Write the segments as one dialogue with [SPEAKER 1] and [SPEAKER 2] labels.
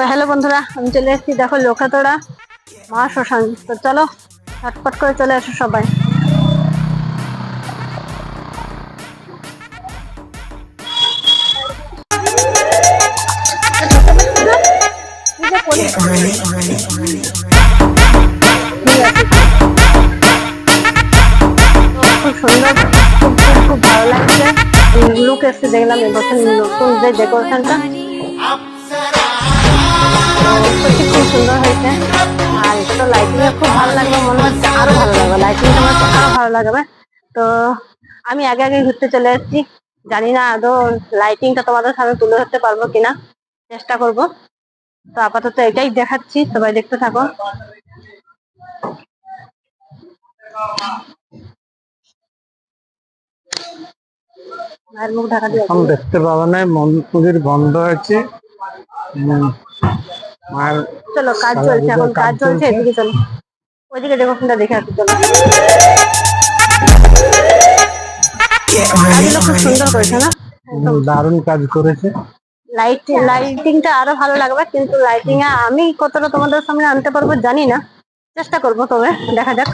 [SPEAKER 1] তো হ্যালো বন্ধুরা, আমি চলে এসেছি, দেখো লোকাতোড়া মা শ্মশান। তো চলো, ঝটপট করে চলে আসো সবাই। খুব সুন্দর, খুব ভালো লাগছে। দেখলাম এবছর নতুন যে ডেকোরেশনটা সত্যি খুব সুন্দর হয়েছে আর তো লাইটিং খুব ভালো লাগবে মনে হচ্ছে আরও ভালো লাগবে লাইটিং হচ্ছে আরও ভালো লাগবে তো আমি আগে আগে ঘুরতে চলে এসেছি জানি না আদৌ লাইটিংটা তোমাদের সামনে তুলে ধরতে পারব কিনা চেষ্টা করব তো আপাতত এটাই দেখাচ্ছি সবাই দেখতে থাকো মুখ ঢাকা দিয়ে
[SPEAKER 2] দেখতে পাওয়া নাই মন্দির বন্ধ আছে মায়ের
[SPEAKER 1] চলো কাজ চলছে এখন কাজ চলছে। এদিকে চলো। ওইদিকে ডেকোরেশনটা দেখে আসি চলো। কাজগুলো খুব সুন্দর করেছে না?
[SPEAKER 2] দারুণ কাজ করেছে।
[SPEAKER 1] লাইট লাইটিংটা আরও ভালো লাগবে কিন্তু লাইটিং এ আমি কতটা তোমাদের সামনে আনতে পারব জানি না। চেষ্টা করব তবে দেখা যাক।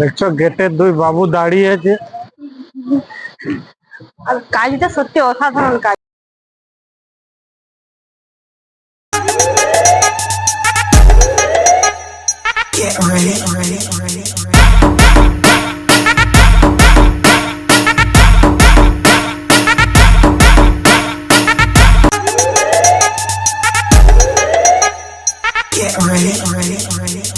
[SPEAKER 2] দেখছো গেটের দুই বাবু দাঁড়িয়ে আছে
[SPEAKER 1] আর কাজটা সত্যি অসাধারণ কাজ Get ready, ready, ready, ready. Get ready, ready, ready, ready.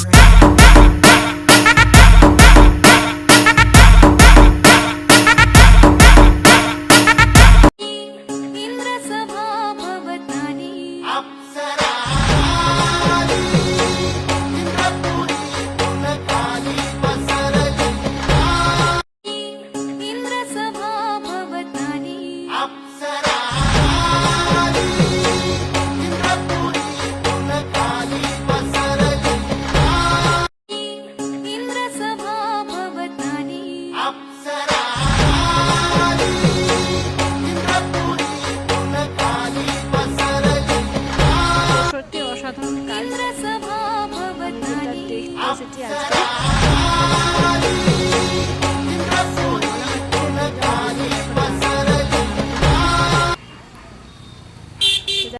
[SPEAKER 3] 是这样我有。